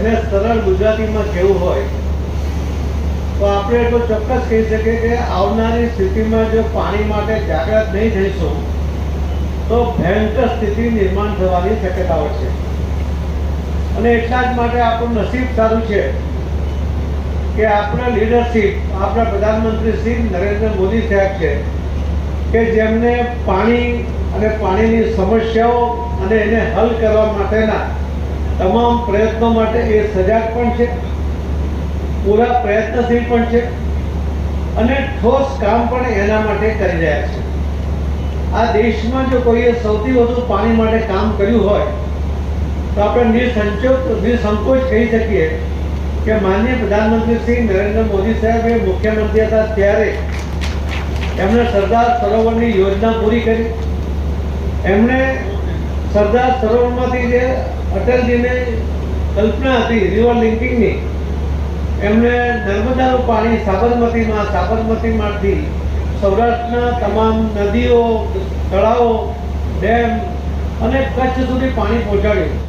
એને સરળ ગુજરાતીમાં કહેવું હોય? તો આપણે તો ચોક્કસ કહી શકીએ કે આવનારી સ્થિતિમાં જો પાણી માટે જાગૃત નહીં થઈશું, તો ભયંકર સ્થિતિ નિર્માણ થવાની શક્યતાઓ છે. અને એટલા જ માટે આપણું નસીબ સારું છે કે આપણા લીડરશીપ આપણા પ્રધાનમંત્રી શ્રી નરેન્દ્ર મોદી સાહેબ છે કે જેમને પાણી અને પાણીની સમસ્યાઓ અને એને હલ કરવા માટેના તમામ પ્રયત્નો માટે એ સજાગ પણ છે, પૂરા પ્રયત્નશીલ પણ છે અને ઠોસ કામ પણ એના માટે કરી રહ્યા છે. આ દેશમાં જો કોઈએ સૌથી વધુ પાણી માટે કામ કર્યું હોય, તો આપણે નિસંચોક નિસંકોચ કહી શકીએ કે માન્ય પ્રધાનમંત્રી શ્રી નરેન્દ્ર મોદી સાહેબે મુખ્યમંત્રી હતા ત્યારે એમણે સરદાર સરોવરની યોજના પૂરી કરી. એમણે સરદાર સરોવરમાંથી જે અટલજીને કલ્પના હતી રિવર લિંકિંગની એમણે નર્મદાનું પાણી સાબરમતીમાં, સાબરમતીમાંથી સૌરાષ્ટ્રના તમામ નદીઓ, તળાવો, ડેમ અને કચ્છ સુધી પાણી પહોંચાડ્યું.